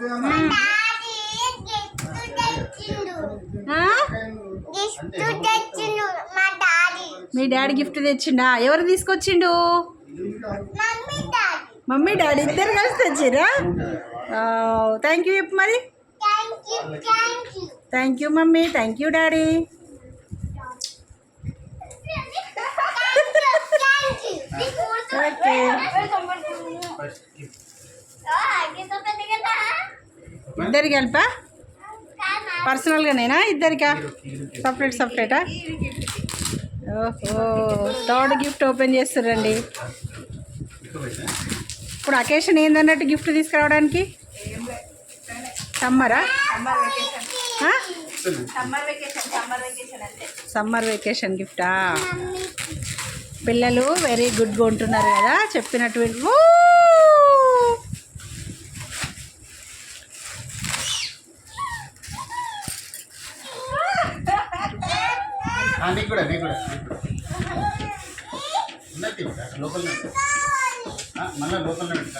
మా డాడీ. మీ daddy gift తెచ్చిండా? ఎవరు తీసుకొచ్చిండు? Mummy daddy. మమ్మీ డాడీ ఇద్దరు కలిసి తెచ్చిరా థ్యాంక్ యూ చెప్పు మరి. Thank you mummy. Thank you daddy. Okay ఇద్దరు కలిపా? పర్సనల్గానేనా ఇద్దరికా? సపరేట్ సపరేటా ఓహో థర్డ్ గిఫ్ట్ ఓపెన్ చేస్తారండి ఇప్పుడు అకేషన్ ఏందన్నట్టు గిఫ్ట్ తీసుకురావడానికి? సమ్మరా సమ్మర్ వెకేషన్ సమ్మర్ వెకేషన్ గిఫ్టా పిల్లలు వెరీ గుడ్గా ఉంటున్నారు కదా చెప్పినట్టు నీకు కూడా నీకు కూడా ఉన్నది లోపల మళ్ళీ లోపల